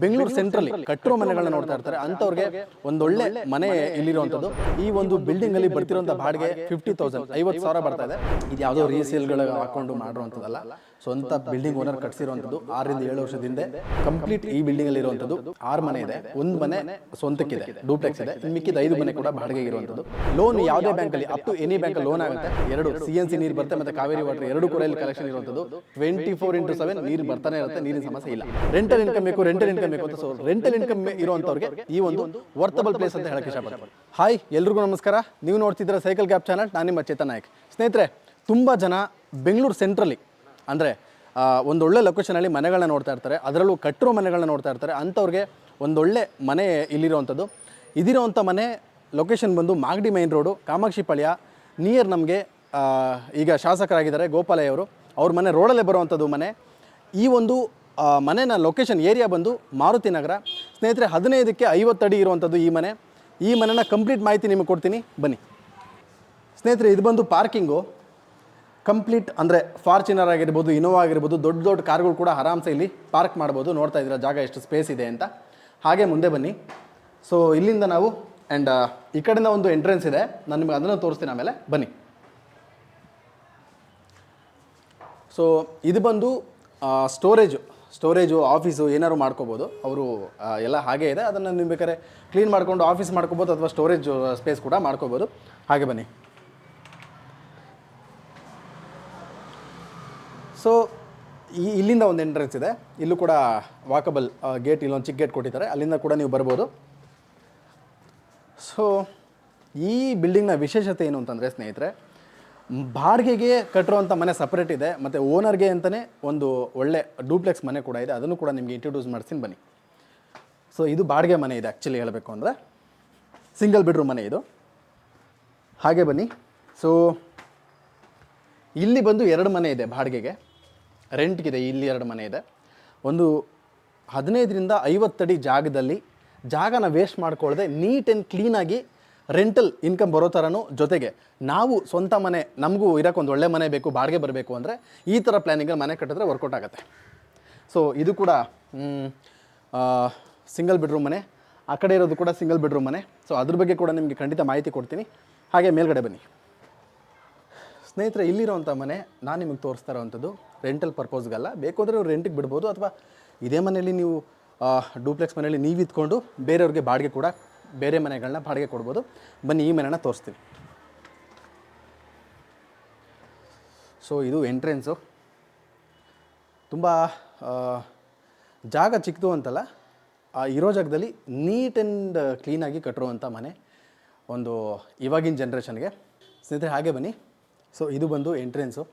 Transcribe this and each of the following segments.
ಬೆಂಗಳೂರು ಸೆಂಟ್ರಲ್ಲಿ ಕಟ್ಟಿರೋ ಮನೆಗಳನ್ನ ನೋಡ್ತಾ ಇರ್ತಾರೆ. ಅಂತವ್ರಿಗೆ ಒಂದೊಳ್ಳೆ ಮನೆ ಇಲ್ಲಿರುವಂಥದ್ದು. ಈ ಒಂದು ಬಿಲ್ಡಿಂಗ್ ಅಲ್ಲಿ ಬರ್ತಿರೋಂಥ ಬಾಡಿಗೆ ಫಿಫ್ಟಿ ತೌಸಂಡ್ ಐವತ್ತು ಸಾವಿರ ಬರ್ತಾ ಇದೆ. ಇದು. ಯಾವುದೋ ರೀಸೇಲ್ಗಳು ಹಾಕೊಂಡು ಮಾಡಿರುವಂಥದ್ದಲ್ಲ. ಸ್ವಂತ ಬಿಲ್ಡಿಂಗ್ ಓನರ್ ಕಟ್ಸಿರುವಂಥದ್ದು ಆರರಿಂದ ಏಳು ವರ್ಷದಿಂದ ಕಂಪ್ಲೀಟ್ ಈ ಬಿಲ್ಡಿಂಗ್ ಅಲ್ಲಿ ಇರುವಂಥದ್ದು. ಆರು ಮನೆ ಇದೆ. ಒಂದು ಮನೆ ಸ್ವಂತಕ್ಕಿದೆ. ಡೂಪ್ಲೆಕ್ಸ್ ಇದೆ. ಮಿಕ್ಕಿದ ಐದು ಮನೆ ಕೂಡ ಬಾಡಿಗೆ ಇರುವಂಥದ್ದು. ಲೋನ್ ಯಾವುದೇ ಬ್ಯಾಂಕಲ್ಲಿ up to any bank loan ಆಗುತ್ತೆ. ಎರಡು ಸಿ ಎನ್ ಸಿ ನೀರು ಬರುತ್ತೆ ಮತ್ತೆ ಕಾವೇರಿ ವಾಟರ್ ಎರಡು ಕೂಡ ಇಲ್ಲಿ ಕಲೆಕ್ಷನ್ ಇರುವಂಥದ್ದು. ಟ್ವೆಂಟಿ ಫೋರ್ ಇಂಟು ಸೆವೆನ್ ನೀರು ಬರ್ತಾನೆ ಇರುತ್ತೆ ನೀರಿನ ಸಮಸ್ಯೆ ಇಲ್ಲ ರೆಂಟಲ್ ಇನ್ಕಮ್ ಬೇಕು ರೆಂಟಲ್ ಇನ್ಕಮ್ ಬೇಕು ಅಂತ ಸೊ ರೆಂಟಲ್ ಇನ್ಕಮ್ ಇರುವಂಥವ್ರಿಗೆ ಈ ಒಂದು ವರ್ತಬಲ್ ಪ್ಲೇಸ್ ಅಂತ ಹೇಳಕ್ಕೆ ಇಷ್ಟಪಡ್ತೀನಿ. ಹಾಯ್ ಎಲ್ರಿಗೂ ನಮಸ್ಕಾರ. ನೀವು ನೋಡ್ತಿದ್ದೀರ ಸೈಕಲ್ ಗ್ಯಾಪ್ ಚಾನಲ್ ನಾನು ನಿಮ್ಮ ಚೇತನ್ ನಾಯಕ್. ಸ್ನೇಹಿತರೆ ತುಂಬ ಜನ ಬೆಂಗಳೂರು ಸೆಂಟ್ರಲ್ಲಿ ಅಂದರೆ ಒಂದೊಳ್ಳೆ ಲೊಕೇಶನಲ್ಲಿ ಮನೆಗಳನ್ನ ನೋಡ್ತಾ ಇರ್ತಾರೆ. ಅದರಲ್ಲೂ ಕಟ್ಟಿರೋ ಮನೆಗಳನ್ನ ನೋಡ್ತಾ ಇರ್ತಾರೆ. ಅಂಥವ್ರಿಗೆ ಒಂದೊಳ್ಳೆ ಮನೆ ಇಲ್ಲಿರುವಂಥದ್ದು. ಇದಿರೋವಂಥ ಮನೆ ಲೊಕೇಶನ್ ಬಂದು Magadi main road Kamakshi Palya near ನಮಗೆ ಈಗ ಶಾಸಕರಾಗಿದ್ದಾರೆ ಗೋಪಾಲಯ್ಯ ಅವರು. ಅವ್ರ ಮನೆ ರೋಡಲ್ಲೇ ಬರುವಂಥದ್ದು ಮನೆ. ಈ ಒಂದು ಆ, ಮನೆನ ಲೊಕೇಶನ್ ಏರಿಯಾ ಬಂದು ಮಾರುತಿ ನಗರ. ಸ್ನೇಹಿತರೆ ಹದಿನೈದಕ್ಕೆ ಐವತ್ತು ಅಡಿ ಇರುವಂಥದ್ದು ಈ ಮನೆ. ಈ ಮನೆನ ಕಂಪ್ಲೀಟ್ ಮಾಹಿತಿ ನಿಮಗೆ ಕೊಡ್ತೀನಿ. ಬನ್ನಿ. ಸ್ನೇಹಿತರೆ ಇದು ಬಂದು ಪಾರ್ಕಿಂಗು ಕಂಪ್ಲೀಟ್ ಅಂದರೆ ಫಾರ್ಚುನರ್ ಆಗಿರ್ಬೋದು ಇನೋವಾ ಆಗಿರ್ಬೋದು ದೊಡ್ಡ ದೊಡ್ಡ ಕಾರ್ಗಳು ಕೂಡ ಆರಾಮ್ಸೆ ಇಲ್ಲಿ ಪಾರ್ಕ್ ಮಾಡ್ಬೋದು. ನೋಡ್ತಾ ಇದ್ದೀರಾ ಜಾಗ ಎಷ್ಟು ಸ್ಪೇಸ್ ಇದೆ ಅಂತ. ಹಾಗೆ ಮುಂದೆ ಬನ್ನಿ. ಸೊ ಇಲ್ಲಿಂದ ನಾವು ಆ್ಯಂಡ್ ಈ ಕಡೆಯಿಂದ ಒಂದು ಎಂಟ್ರೆನ್ಸ್ ಇದೆ. ನಾನು ನಿಮಗೆ ಅದನ್ನು ತೋರಿಸ್ತೀನಿ ಆಮೇಲೆ. ಬನ್ನಿ. ಸೊ ಇದು ಬಂದು ಸ್ಟೋರೇಜು ಸ್ಟೋರೇಜು, ಆಫೀಸು ಏನಾದ್ರು ಮಾಡ್ಕೋಬೋದು. ಅವರು ಎಲ್ಲ ಹಾಗೆ ಇದೆ. ಅದನ್ನು ನೀವು ಬೇಕಾದ್ರೆ ಕ್ಲೀನ್ ಮಾಡ್ಕೊಂಡು ಆಫೀಸ್ ಮಾಡ್ಕೋಬೋದು ಅಥವಾ ಸ್ಟೋರೇಜ್ ಸ್ಪೇಸ್ ಕೂಡ ಮಾಡ್ಕೋಬೋದು. ಹಾಗೆ ಬನ್ನಿ. ಸೊ ಈ, ಇಲ್ಲಿಂದ ಒಂದು ಎಂಟ್ರೆನ್ಸ್ ಇದೆ. ಇಲ್ಲೂ ಕೂಡ ವಾಕಬಲ್ ಗೇಟ್ ಇಲ್ಲೊಂದು ಚಿಕ್ಕ ಗೇಟ್ ಕೊಟ್ಟಿದ್ದಾರೆ. ಅಲ್ಲಿಂದ ಕೂಡ ನೀವು ಬರ್ಬೋದು. ಸೊ ಈ ಬಿಲ್ಡಿಂಗ್ನ ವಿಶೇಷತೆ ಏನು ಅಂತಂದರೆ, ಸ್ನೇಹಿತರೆ ಬಾಡಿಗೆಗೆ ಕಟ್ಟಿರುವಂಥ ಮನೆ ಸಪ್ರೇಟ್ ಇದೆ. ಮತ್ತು ಓನರ್ಗೆ ಅಂತಲೇ ಒಂದು ಒಳ್ಳೆ ಡೂಪ್ಲೆಕ್ಸ್ ಮನೆ ಕೂಡ ಇದೆ. ಅದನ್ನು ಕೂಡ ನಿಮಗೆ ಇಂಟ್ರೊಡ್ಯೂಸ್ ಮಾಡಿಸ್ತೀನಿ. ಬನ್ನಿ. ಸೊ ಇದು ಬಾಡಿಗೆ ಮನೆ ಇದೆ ಆ್ಯಕ್ಚುಲಿ ಹೇಳಬೇಕು ಅಂದರೆ. ಸಿಂಗಲ್ ಬೆಡ್ರೂಮ್ ಮನೆ ಇದು. ಹಾಗೆ ಬನ್ನಿ. ಸೊ ಇಲ್ಲಿ ಬಂದು ಎರಡು ಮನೆ ಇದೆ ಬಾಡಿಗೆಗೆ ರೆಂಟ್ಗಿದೆ ಇಲ್ಲಿ ಎರಡು ಮನೆ ಇದೆ. ಒಂದು ಹದಿನೈದರಿಂದ ಐವತ್ತಡಿ ಜಾಗದಲ್ಲಿ ಜಾಗನ ವೇಸ್ಟ್ ಮಾಡ್ಕೊಳ್ಳದೆ ನೀಟ್ ಆ್ಯಂಡ್ ಕ್ಲೀನಾಗಿ ರೆಂಟಲ್ ಇನ್ಕಮ್ ಬರೋ ಥರನೂ ಜೊತೆಗೆ ನಾವು ಸ್ವಂತ ಮನೆ, ನಮಗೂ ಇರೋಕ್ಕೊಂದು ಒಳ್ಳೆ ಮನೆ ಬೇಕು, ಬಾಡಿಗೆ ಬರಬೇಕು ಅಂದರೆ ಈ ಥರ ಪ್ಲ್ಯಾನಿಂಗಲ್ಲಿ ಮನೆ ಕಟ್ಟಿದ್ರೆ ವರ್ಕೌಟ್ ಆಗುತ್ತೆ. ಸೊ ಇದು ಕೂಡ ಸಿಂಗಲ್ ಬೆಡ್ರೂಮ್ ಮನೆ, ಆ ಕಡೆ ಇರೋದು ಕೂಡ ಸಿಂಗಲ್ ಬೆಡ್ರೂಮ್ ಮನೆ. ಸೊ ಅದ್ರ ಬಗ್ಗೆ ಕೂಡ ನಿಮಗೆ ಖಂಡಿತ ಮಾಹಿತಿ ಕೊಡ್ತೀನಿ. ಹಾಗೆ ಮೇಲ್ಗಡೆ ಬನ್ನಿ. ಸ್ನೇಹಿತರೆ ಇಲ್ಲಿರೋವಂಥ ಮನೆ ನಾನು ನಿಮಗೆ ತೋರಿಸ್ತಾ ಇರೋವಂಥದ್ದು ರೆಂಟಲ್ ಪರ್ಪೋಸ್ಗಲ್ಲ ಬೇಕು ಅಂದರೆ ನೀವು ರೆಂಟಿಗೆ ಬಿಡ್ಬೋದು ಅಥವಾ ಇದೇ ಮನೆಯಲ್ಲಿ ನೀವು ಡೂಪ್ಲೆಕ್ಸ್ ಮನೆಯಲ್ಲಿ ನೀವು ಇದ್ಕೊಂಡು ಬೇರೆಯವ್ರಿಗೆ ಬಾಡಿಗೆ ಕೂಡ ಬೇರೆ ಮನೆಗಳನ್ನ ಬಾಡಿಗೆ ಕೊಡ್ಬೋದು. ಬನ್ನಿ, ಈ ಮನೆನ ತೋರಿಸ್ತೀವಿ ಸೊ ಇದು ಎಂಟ್ರೆನ್ಸು ತುಂಬ ಜಾಗ ಚಿಕ್ಕದು ಅಂತಲ್ಲ, ಆ, ಇರೋ ಜಾಗದಲ್ಲಿ ನೀಟ್ ಆ್ಯಂಡ್ ಕ್ಲೀನಾಗಿ ಕಟ್ಟಿರುವಂಥ ಮನೆ ಒಂದು ಇವಾಗಿನ ಜನ್ರೇಷನ್ಗೆ ಸ್ನೇಹಿತರೆ, ಹಾಗೆ ಬನ್ನಿ. ಸೊ ಇದು ಬಂದು ಎಂಟ್ರೆನ್ಸು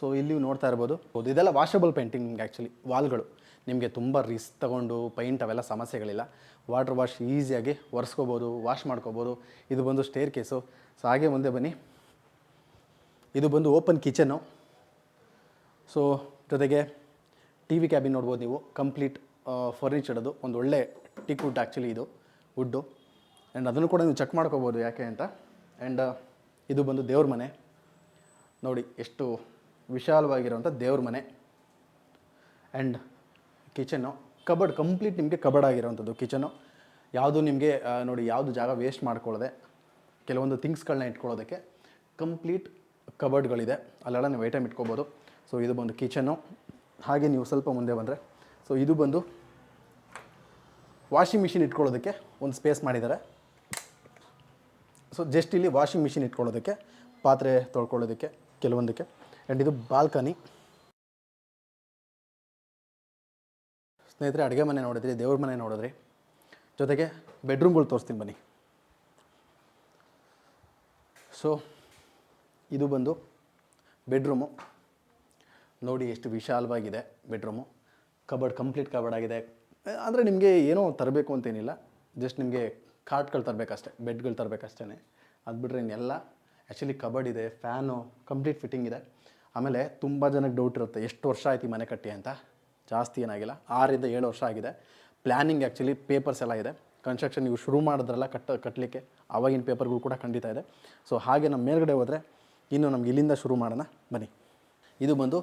ಸೊ ಇಲ್ಲಿ ನೋಡ್ತಾ ಇರ್ಬೋದು. ಇದೆಲ್ಲ ವಾಷಬಲ್ ಪೇಂಟಿಂಗ್ ಆ್ಯಕ್ಚುಲಿ ವಾಲ್ಗಳು ನಿಮಗೆ ತುಂಬ ರಿಸ್ಕ್ ತಗೊಂಡು ಪೈಂಟ್ ಅವೆಲ್ಲ ಸಮಸ್ಯೆಗಳಿಲ್ಲ. ವಾಟರ್ ವಾಶ್ ಈಸಿಯಾಗಿ ಒರೆಸ್ಕೋಬೋದು ವಾಶ್ ಮಾಡ್ಕೋಬೋದು. ಇದು ಬಂದು ಸ್ಟೇರ್ ಕೇಸು ಸೊ ಹಾಗೆ ಮುಂದೆ ಬನ್ನಿ. ಇದು ಬಂದು ಓಪನ್ ಕಿಚನು ಸೊ ಜೊತೆಗೆ ಟಿ ವಿ ಕ್ಯಾಬಿನ್ ನೋಡ್ಬೋದು ನೀವು. ಕಂಪ್ಲೀಟ್ ಫರ್ನಿಚರ್ದು ಒಂದು ಒಳ್ಳೆ ಟಿಕ್ ವುಡ್ ಆ್ಯಕ್ಚುಲಿ ಇದು ವುಡ್ಡು ಆ್ಯಂಡ್ ಅದನ್ನು ಕೂಡ ನೀವು ಚೆಕ್ ಮಾಡ್ಕೋಬೋದು ಯಾಕೆ ಅಂತ. ಆ್ಯಂಡ್ ಇದು ಬಂದು ದೇವ್ರ ಮನೆ. ನೋಡಿ, ಎಷ್ಟು ವಿಶಾಲವಾಗಿರುವಂಥ ದೇವ್ರ ಮನೆ. ಆ್ಯಂಡ್ ಕಿಚನ್ನು ಕಬಡ್ ಕಂಪ್ಲೀಟ್ ನಿಮಗೆ ಕಬಡ್ ಆಗಿರೋವಂಥದ್ದು ಕಿಚನು ಯಾವುದು ನಿಮಗೆ ನೋಡಿ ಯಾವುದು ಜಾಗ ವೇಸ್ಟ್ ಮಾಡ್ಕೊಳ್ಳದೆ, ಕೆಲವೊಂದು ಥಿಂಗ್ಸ್ಗಳನ್ನ ಇಟ್ಕೊಳ್ಳೋದಕ್ಕೆ ಕಂಪ್ಲೀಟ್ ಕಬರ್ಡ್ಗಳಿದೆ ಅಲ್ಲೆಲ್ಲ ನೀವು ಐಟಮ್ ಇಟ್ಕೋಬೋದು. ಸೊ ಇದು ಬಂದು ಕಿಚನ್ನು. ಹಾಗೆ ನೀವು ಸ್ವಲ್ಪ ಮುಂದೆ ಬಂದರೆ ಸೊ ಇದು ಬಂದು ವಾಷಿಂಗ್ ಮಿಷಿನ್ ಇಟ್ಕೊಳ್ಳೋದಕ್ಕೆ ಒಂದು ಸ್ಪೇಸ್ ಮಾಡಿದ್ದಾರೆ. ಸೊ ಜಸ್ಟ್ ಇಲ್ಲಿ ವಾಷಿಂಗ್ ಮಿಷಿನ್ ಇಟ್ಕೊಳ್ಳೋದಕ್ಕೆ, ಪಾತ್ರೆ ತೊಳ್ಕೊಳ್ಳೋದಕ್ಕೆ, ಕೆಲವೊಂದಕ್ಕೆ. ಆ್ಯಂಡ್ ಇದು ಬಾಲ್ಕನಿ ಸ್ನೇಹಿತರೆ, ಅಡುಗೆ ಮನೆ ನೋಡಿದ್ರಿ, ದೇವ್ರ ಮನೆ ನೋಡಿದ್ರಿ. ಜೊತೆಗೆ ಬೆಡ್ರೂಮ್ಗಳು ತೋರಿಸ್ತೀನಿ ಬನ್ನಿ. ಸೊ ಇದು ಬಂದು ಬೆಡ್ರೂಮು ನೋಡಿ ಎಷ್ಟು ವಿಶಾಲವಾಗಿದೆ ಬೆಡ್ರೂಮು ಕಬರ್ಡ್ ಕಂಪ್ಲೀಟ್ ಕಬರ್ಡ್ ಆಗಿದೆ. ಅಂದರೆ ನಿಮಗೆ ಏನೋ ತರಬೇಕು ಅಂತೇನಿಲ್ಲ. ಜಸ್ಟ್ ನಿಮಗೆ ಕಾರ್ಟ್ಗಳು ತರಬೇಕಷ್ಟೇ ಬೆಡ್ಗಳು ತರಬೇಕಷ್ಟೇ ಅದು ಬಿಟ್ಟರೆ ಇನ್ನೆಲ್ಲ. ಆ್ಯಕ್ಚುಲಿ ಕಬರ್ಡ್ ಇದೆ ಫ್ಯಾನು ಕಂಪ್ಲೀಟ್ ಫಿಟ್ಟಿಂಗ್ ಇದೆ. ಆಮೇಲೆ ತುಂಬ ಜನಕ್ಕೆ ಡೌಟ್ ಇರುತ್ತೆ, ಎಷ್ಟು ವರ್ಷ ಆಯ್ತು ಈ ಮನೆ ಕಟ್ಟಿ ಅಂತ. ಜಾಸ್ತಿ ಏನಾಗಿಲ್ಲ. ಆರರಿಂದ ಏಳು ವರ್ಷ ಆಗಿದೆ. ಪ್ಲ್ಯಾನಿಂಗ್ ಆ್ಯಕ್ಚುಲಿ ಪೇಪರ್ಸ್ ಎಲ್ಲ ಇದೆ. ಕನ್ಸ್ಟ್ರಕ್ಷನ್ ನೀವು ಶುರು ಮಾಡಿದ್ರಲ್ಲ ಕಟ್ಟ ಕಟ್ಟಲಿಕ್ಕೆ ಆವಾಗಿನ ಪೇಪರ್ಗಳು ಕೂಡ ಖಂಡಿತ ಇದೆ. ಸೊ ಹಾಗೆ ನಮ್ಮ ಮೇಲ್ಗಡೆ ಹೋದರೆ ಇನ್ನು ನಮ್ಗೆ ಇಲ್ಲಿಂದ ಶುರು ಮಾಡೋಣ. ಬನ್ನಿ. ಇದು ಬಂದು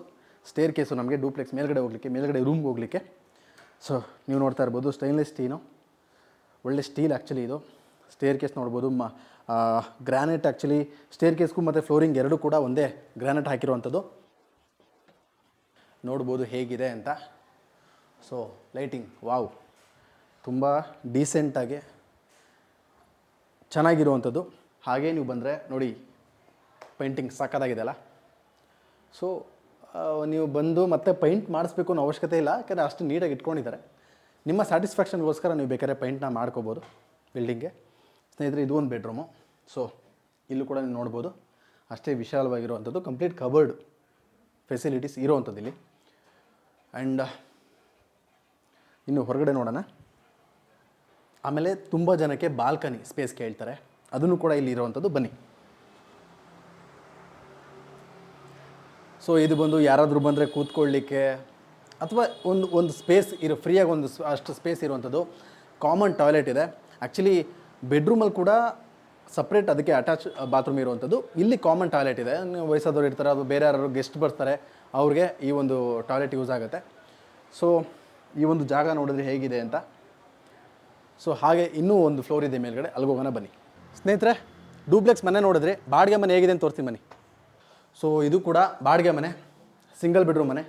ಸ್ಟೇರ್ ಕೇಸು ನಮಗೆ ಡೂಪ್ಲೆಕ್ಸ್ ಮೇಲ್ಗಡೆ ಹೋಗಲಿಕ್ಕೆ, ಮೇಲ್ಗಡೆ ರೂಮ್ಗೆ ಹೋಗಲಿಕ್ಕೆ. ಸೊ ನೀವು ನೋಡ್ತಾ ಇರ್ಬೋದು ಸ್ಟೈನ್ಲೆಸ್ ಸ್ಟೀನು ಒಳ್ಳೆ ಸ್ಟೀಲ್ ಆ್ಯಕ್ಚುಲಿ ಇದು. ಸ್ಟೇರ್ ಕೇಸ್ ನೋಡ್ಬೋದು. ಮ ಗ್ರಾನೈಟ್ ಆ್ಯಕ್ಚುಲಿ ಸ್ಟೇರ್ ಕೇಸ್ಗೂ ಮತ್ತು ಫ್ಲೋರಿಂಗ್ ಎರಡೂ ಕೂಡ ಒಂದೇ ಗ್ರಾನೈಟ್ ಹಾಕಿರುವಂಥದ್ದು. ನೋಡ್ಬೋದು ಹೇಗಿದೆ ಅಂತ. ಸೊ ಲೈಟಿಂಗ್ ವಾವ್ ತುಂಬ ಡೀಸೆಂಟಾಗಿ ಚೆನ್ನಾಗಿರುವಂಥದ್ದು. ಹಾಗೇ ನೀವು ಬಂದರೆ ನೋಡಿ ಪೇಂಟಿಂಗ್ ಸಾಕಾಗಿದೆಯಲ್ಲ ಸೊ ನೀವು ಬಂದು ಮತ್ತೆ ಪೈಂಟ್ ಮಾಡಿಸ್ಬೇಕು ಅನ್ನೋ ಅವಶ್ಯಕತೆ ಇಲ್ಲ, ಯಾಕಂದರೆ ಅಷ್ಟು ನೀಟಾಗಿ ಇಟ್ಕೊಂಡಿದ್ದಾರೆ. ನಿಮ್ಮ ಸ್ಯಾಟಿಸ್ಫ್ಯಾಕ್ಷನ್ಗೋಸ್ಕರ ನೀವು ಬೇಕಾದ್ರೆ ಪೈಂಟ್ನ ಮಾಡ್ಕೋಬೋದು ಬಿಲ್ಡಿಂಗ್ಗೆ ಸ್ನೇಹಿತರೆ, ಇದು ಒಂದು ಬೆಡ್ರೂಮು ಸೊ ಇಲ್ಲೂ ಕೂಡ ನೀವು ನೋಡ್ಬೋದು. ಅಷ್ಟೇ ವಿಶಾಲವಾಗಿರುವಂಥದ್ದು ಕಂಪ್ಲೀಟ್ ಕಬರ್ಡ್ ಫೆಸಿಲಿಟೀಸ್ ಇರೋವಂಥದ್ದು ಇಲ್ಲಿ ಆ್ಯಂಡ್ ಇನ್ನು ಹೊರಗಡೆ ನೋಡೋಣ. ಆಮೇಲೆ ತುಂಬ ಜನಕ್ಕೆ ಬಾಲ್ಕನಿ ಸ್ಪೇಸ್ ಕೇಳ್ತಾರೆ. ಅದನ್ನು ಕೂಡ ಇಲ್ಲಿ ಇರುವಂಥದ್ದು ಬನ್ನಿ. ಸೊ ಇದು ಬಂದು ಯಾರಾದರೂ ಬಂದರೆ ಕೂತ್ಕೊಳ್ಳಿಕ್ಕೆ ಅಥವಾ ಒಂದು ಒಂದು ಸ್ಪೇಸ್ ಇರೋ ಫ್ರೀಯಾಗಿ ಒಂದು ಅಷ್ಟು ಸ್ಪೇಸ್ ಇರುವಂಥದ್ದು ಕಾಮನ್ ಟಾಯ್ಲೆಟ್ ಇದೆ. ಆ್ಯಕ್ಚುಲಿ ಬೆಡ್ರೂಮಲ್ಲಿ ಕೂಡ ಸಪ್ರೇಟ್ ಅದಕ್ಕೆ ಅಟ್ಯಾಚ್ ಬಾತ್ರೂಮ್ ಇರುವಂಥದ್ದು. ಇಲ್ಲಿ ಕಾಮನ್ ಟಾಯ್ಲೆಟ್ ಇದೆ. ವಯಸ್ಸಾದವ್ರು ಇರ್ತಾರೆ, ಅದು ಬೇರೆ ಯಾರು ಗೆಸ್ಟ್ ಬರ್ತಾರೆ, ಅವ್ರಿಗೆ ಈ ಒಂದು ಟಾಯ್ಲೆಟ್ ಯೂಸ್ ಆಗುತ್ತೆ. ಸೊ ಈ ಒಂದು ಜಾಗ ನೋಡಿದ್ರೆ ಹೇಗಿದೆ ಅಂತ. ಸೊ ಹಾಗೆ ಇನ್ನೂ ಒಂದು ಫ್ಲೋರ್ ಇದೆ ಮೇಲ್ಗಡೆ. ಅಲ್ಲಿಗೆ ಹೋಗೋಣ ಬನ್ನಿ. ಸ್ನೇಹಿತರೆ ಡೂಪ್ಲೆಕ್ಸ್ ಮನೆ ನೋಡಿದ್ರೆ ಬಾಡಿಗೆ ಮನೆ ಹೇಗಿದೆ ಅಂತ ತೋರಿಸ್ತೀನಿ ಬನ್ನಿ. ಸೊ ಇದು ಕೂಡ ಬಾಡಿಗೆ ಮನೆ ಸಿಂಗಲ್ ಬೆಡ್ರೂಮ್ ಮನೆ.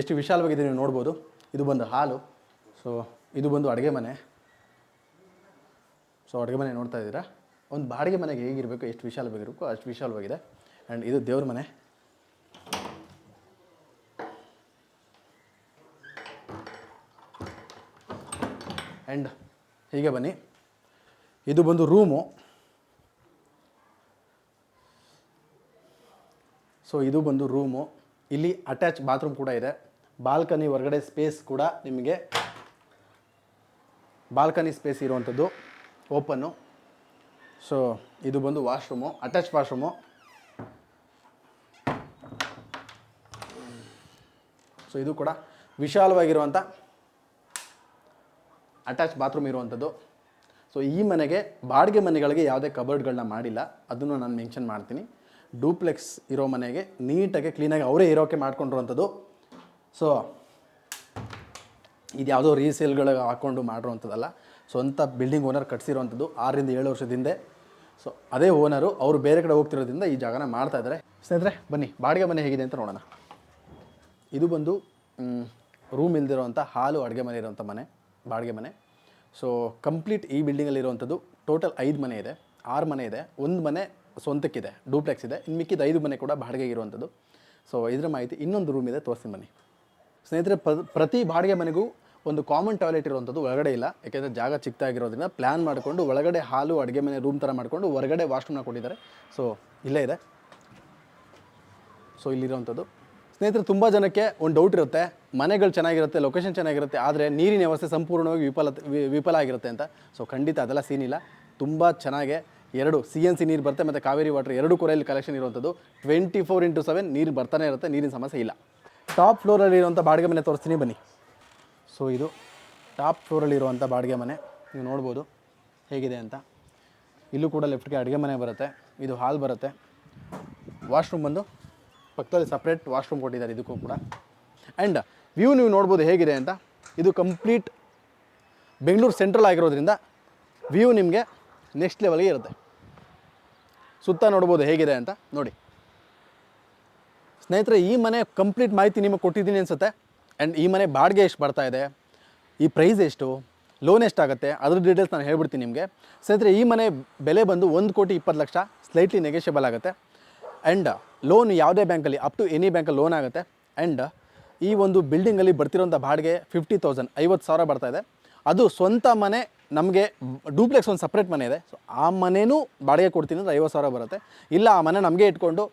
ಎಷ್ಟು ವಿಶಾಲವಾಗಿದೆ ನೀವು ನೋಡ್ಬೋದು. ಇದು ಬಂದು ಹಾಲು ಸೊ ಇದು ಬಂದು ಅಡುಗೆ ಮನೆ. ಸೊ ಅಡುಗೆ ಮನೆ ನೋಡ್ತಾ ಇದ್ದೀರಾ? ಒಂದು ಬಾಡಿಗೆ ಮನೆಗೆ ಹೇಗಿರಬೇಕು, ಎಷ್ಟು ವಿಶಾಲವಾಗಿರಬೇಕು, ಅಷ್ಟು ವಿಶಾಲವಾಗಿದೆ. ಆ್ಯಂಡ್ ಇದು ದೇವ್ರ ಮನೆ. ಆ್ಯಂಡ್ ಹೀಗೆ ಬನ್ನಿ. ಇದು ಬಂದು ರೂಮು. ಸೊ ಇದು ಬಂದು ರೂಮು. ಇಲ್ಲಿ ಅಟ್ಯಾಚ್ ಬಾತ್ರೂಮ್ ಕೂಡ ಇದೆ. ಬಾಲ್ಕನಿ ಹೊರಗಡೆ ಸ್ಪೇಸ್ ಕೂಡ ನಿಮಗೆ ಬಾಲ್ಕನಿ ಸ್ಪೇಸ್ ಇರುವಂಥದ್ದು ಓಪನ್ನು ಸೊ ಇದು ಬಂದು ವಾಶ್ರೂಮು ಅಟ್ಯಾಚ್ ವಾಶ್ರೂಮು ಸೊ ಇದು ಕೂಡ ವಿಶಾಲವಾಗಿರುವಂಥ ಅಟ್ಯಾಚ್ ಬಾತ್ರೂಮ್ ಇರುವಂಥದ್ದು. ಸೊ ಈ ಮನೆಗೆ, ಬಾಡಿಗೆ ಮನೆಗಳಿಗೆ ಯಾವುದೇ ಕಬರ್ಡ್ಗಳನ್ನ ಮಾಡಿಲ್ಲ. ಅದನ್ನು ನಾನು ಮೆನ್ಷನ್ ಮಾಡ್ತೀನಿ. ಡೂಪ್ಲೆಕ್ಸ್ ಇರೋ ಮನೆಗೆ ನೀಟಾಗಿ ಕ್ಲೀನಾಗಿ ಅವರೇ ಇರೋಕ್ಕೆ ಮಾಡ್ಕೊಂಡಿರುವಂಥದ್ದು. ಸೊ ಇದು ಯಾವುದೋ ರೀಸೇಲ್ಗಳಿಗೆ ಹಾಕ್ಕೊಂಡು ಮಾಡಿರುವಂಥದ್ದಲ್ಲ. ಸ್ವಂತ ಬಿಲ್ಡಿಂಗ್ ಓನರ್ ಕಟ್ಸಿರುವಂಥದ್ದು ಆರರಿಂದ ಏಳು ವರ್ಷದ ಹಿಂದೆ. ಸೊ ಅದೇ ಓನರು ಅವರು ಬೇರೆ ಕಡೆ ಹೋಗ್ತಿರೋದ್ರಿಂದ ಈ ಜಾಗನ ಮಾಡ್ತಾ ಇದ್ದಾರೆ. ಸ್ನೇಹಿತರೆ, ಬನ್ನಿ. ಬಾಡಿಗೆ ಮನೆ ಹೇಗಿದೆ ಅಂತ ನೋಡೋಣ. ಇದು ಬಂದು ರೂಮ್ ಇಲ್ದಿರೋವಂಥ ಹಾಲು ಅಡುಗೆ ಮನೆ ಇರೋಂಥ ಮನೆ. ಬಾಡಿಗೆ ಮನೆ. ಸೊ ಕಂಪ್ಲೀಟ್ ಈ ಬಿಲ್ಡಿಂಗಲ್ಲಿ ಇರುವಂಥದ್ದು ಟೋಟಲ್ ಐದು ಮನೆ ಇದೆ. ಆರು ಮನೆ ಇದೆ. ಒಂದು ಮನೆ ಸ್ವಂತಕ್ಕಿದೆ. ಡೂಪ್ಲೆಕ್ಸ್ ಇದೆ. ಇನ್ನು ಮಿಕ್ಕಿದ ಐದು ಮನೆ ಕೂಡ ಬಾಡಿಗೆಗೆ ಇರುವಂಥದ್ದು ಸೊ ಇದರ ಮಾಹಿತಿ ಇನ್ನೊಂದು ರೂಮ್ ಇದೆ. ತೋರಿಸ್ತೀನಿ ಮನೆ ಸ್ನೇಹಿತರೆ ಪ್ರತಿ ಬಾಡಿಗೆ ಮನೆಗೂ ಒಂದು ಕಾಮನ್ ಟಾಯ್ಲೆಟ್ ಇರುವಂಥದ್ದು ಒಳಗಡೆ ಇಲ್ಲ. ಯಾಕೆಂದರೆ ಜಾಗ ಚಿಕ್ಕದಾಗಿರೋದ್ರಿಂದ ಪ್ಲ್ಯಾನ್ ಮಾಡಿಕೊಂಡು ಒಳಗಡೆ ಹಾಲು, ಅಡುಗೆ ಮನೆ ರೂಮ್ ಥರ ಮಾಡಿಕೊಂಡು ಹೊರಗಡೆ ವಾಶ್ರೂಮ್ನ ಕೊಟ್ಟಿದ್ದಾರೆ. ಸೊ ಇಲ್ಲೇ ಇದೆ. ಸೊ ಇಲ್ಲಿರುವಂಥದ್ದು ಸ್ನೇಹಿತರೆ, ತುಂಬ ಜನಕ್ಕೆ ಒಂದು ಡೌಟ್ ಇರುತ್ತೆ. ಮನೆಗಳು ಚೆನ್ನಾಗಿರುತ್ತೆ ಲೊಕೇಶನ್ ಚೆನ್ನಾಗಿರುತ್ತೆ, ಆದರೆ ನೀರಿನ ವ್ಯವಸ್ಥೆ ಸಂಪೂರ್ಣವಾಗಿ ವಿಫಲ ವಿಫಲ ಆಗಿರುತ್ತೆ ಅಂತ. ಸೊ ಖಂಡಿತ ಅದೆಲ್ಲ ಇಲ್ಲ. ತುಂಬ ಚೆನ್ನಾಗೆ ಎರಡು ಸಿ ಎನ್ ಸಿ ನೀರು ಬರುತ್ತೆ, ಮತ್ತು ಕಾವೇರಿ ವಾಟರ್ ಎರಡು ಕೊರೆಯಲ್ಲಿ ಕಲೆಕ್ಷನ್ ಇರುವಂಥದ್ದು ಟ್ವೆಂಟಿ ಫೋರ್ ಇಂಟು ಸೆವೆನ್ ನೀರು ಬರ್ತಾನೆ ಇರುತ್ತೆ, ನೀರಿನ ಸಮಸ್ಯೆ ಇಲ್ಲ. ಟಾಪ್ ಫ್ಲೋರಲ್ಲಿ ಇರುವಂಥ ಬಾಡಿಗೆ ಮನೆ ತೋರಿಸ್ತೀನಿ ಬನ್ನಿ. ಸೊ ಇದು ಟಾಪ್ ಫ್ಲೋರಲ್ಲಿ ಇರುವಂಥ ಬಾಡಿಗೆ ಮನೆ. ನೀವು ನೋಡ್ಬೋದು ಹೇಗಿದೆ ಅಂತ. ಇಲ್ಲೂ ಕೂಡ ಲೆಫ್ಟ್ಗೆ ಅಡುಗೆ ಮನೆ ಬರುತ್ತೆ. ಇದು ಹಾಲ್ ಬರುತ್ತೆ. ವಾಶ್ರೂಮ್ ಬಂದು ಪಕ್ಕದಲ್ಲಿ ಸಪ್ರೇಟ್ ವಾಶ್ರೂಮ್ ಕೊಟ್ಟಿದ್ದಾರೆ, ಇದಕ್ಕೂ ಕೂಡ. ಆ್ಯಂಡ್ ವ್ಯೂ ನೀವು ನೋಡ್ಬೋದು ಹೇಗಿದೆ ಅಂತ, ಇದು ಕಂಪ್ಲೀಟ್ ಬೆಂಗಳೂರು ಸೆಂಟ್ರಲ್ ಆಗಿರೋದ್ರಿಂದ ವ್ಯೂ ನಿಮಗೆ ನೆಕ್ಸ್ಟ್ ಲೆವೆಲ್ಗೆ ಇರುತ್ತೆ. ಸುತ್ತ ನೋಡ್ಬೋದು ಹೇಗಿದೆ ಅಂತ, ನೋಡಿ. ಸ್ನೇಹಿತರೆ, ಈ ಮನೆ ಕಂಪ್ಲೀಟ್ ಮಾಹಿತಿ ನಿಮಗೆ ಕೊಟ್ಟಿದ್ದೀನಿ ಅನಿಸುತ್ತೆ. ಆ್ಯಂಡ್ ಈ ಮನೆ ಬಾಡಿಗೆ ಎಷ್ಟು ಬರ್ತಾ ಇದೆ, ಈ ಪ್ರೈಸ್ ಎಷ್ಟು ಲೋನ್ ಎಷ್ಟಾಗುತ್ತೆ ಅದ್ರ ಡೀಟೇಲ್ಸ್ ನಾನು ಹೇಳ್ಬಿಡ್ತೀನಿ ನಿಮಗೆ. ಸ್ನೇಹಿತರೆ, ಈ ಮನೆ ಬೆಲೆ ಬಂದು ಒಂದು ಕೋಟಿ ಇಪ್ಪತ್ತು ಲಕ್ಷ ಸ್ಲೈಟ್ಲಿ ನೆಗೆಷಿಯಬಲ್ ಆಗುತ್ತೆ. ಆ್ಯಂಡ್ ಲೋನ್ ಯಾವುದೇ ಬ್ಯಾಂಕಲ್ಲಿ ಅಪ್ ಟು ಎನಿ ಬ್ಯಾಂಕಲ್ಲಿ ಲೋನ್ ಆಗುತ್ತೆ. ಆ್ಯಂಡ್ ಈ ಒಂದು ಬಿಲ್ಡಿಂಗಲ್ಲಿ ಬರ್ತಿರೋಂಥ ಬಾಡಿಗೆ ಫಿಫ್ಟಿ ತೌಸಂಡ್ ಐವತ್ತು ಸಾವಿರ ಬರ್ತಾ ಇದೆ. ಅದು ಸ್ವಂತ ಮನೆ, ನಮಗೆ ಡೂಪ್ಲೆಕ್ಸ್ ಒಂದು ಸಪ್ರೇಟ್ ಮನೆ ಇದೆ. ಸೊ ಆ ಮನೆಯೂ ಬಾಡಿಗೆ ಕೊಡ್ತೀನಿ ಅಂದರೆ ಐವತ್ತು ಸಾವಿರ ಬರುತ್ತೆ. ಇಲ್ಲ, ಆ ಮನೆ ನಮಗೆ ಇಟ್ಕೊಂಡು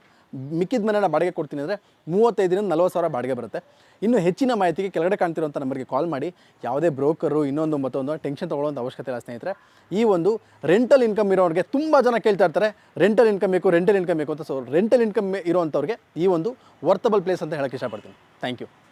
ಮಿಕ್ಕಿದ ಮನೆನ ಬಾಡಿಗೆ ಕೊಡ್ತೀನಿ ಅಂದರೆ ಮೂವತ್ತೈದರಿಂದ ನಲ್ವತ್ತು ಸಾವಿರ ಬಾಡಿಗೆ ಬರುತ್ತೆ. ಇನ್ನು ಹೆಚ್ಚಿನ ಮಾಹಿತಿಗೆ ಕೆಳಗಡೆ ಕಾಣ್ತಿರುವಂಥ ನಂಬರ್ಗೆ ಕಾಲ್ ಮಾಡಿ. ಯಾವುದೇ ಬ್ರೋಕರು, ಇನ್ನೊಂದು ಮತ್ತೊಂದು ಟೆನ್ಷನ್ ತೊಗೊಳ್ಳೋಂಥ ಅವಶ್ಯಕತೆ ಇಲ್ಲ ಸ್ನೇಹಿತರೆ. ಈ ಒಂದು ರೆಂಟಲ್ ಇನ್ಕಮ್ ಇರೋರಿಗೆ ತುಂಬ ಜನ ಕೇಳ್ತಾ ಇರ್ತಾರೆ ರೆಂಟಲ್ ಇನ್ಕಮ್ ಬೇಕು ರೆಂಟಲ್ ಇನ್ಕಮ್ ಬೇಕು ಅಂತ. ಸೊ ರೆಂಟಲ್ ಇನ್ಕಮ್ ಇರೋವಂಥವ್ರಿಗೆ ಈ ಒಂದು ವರ್ತಬಲ್ ಪ್ಲೇಸ್ ಅಂತ ಹೇಳಕ್ಕೆ ಇಷ್ಟಪಡ್ತೀನಿ. Thank you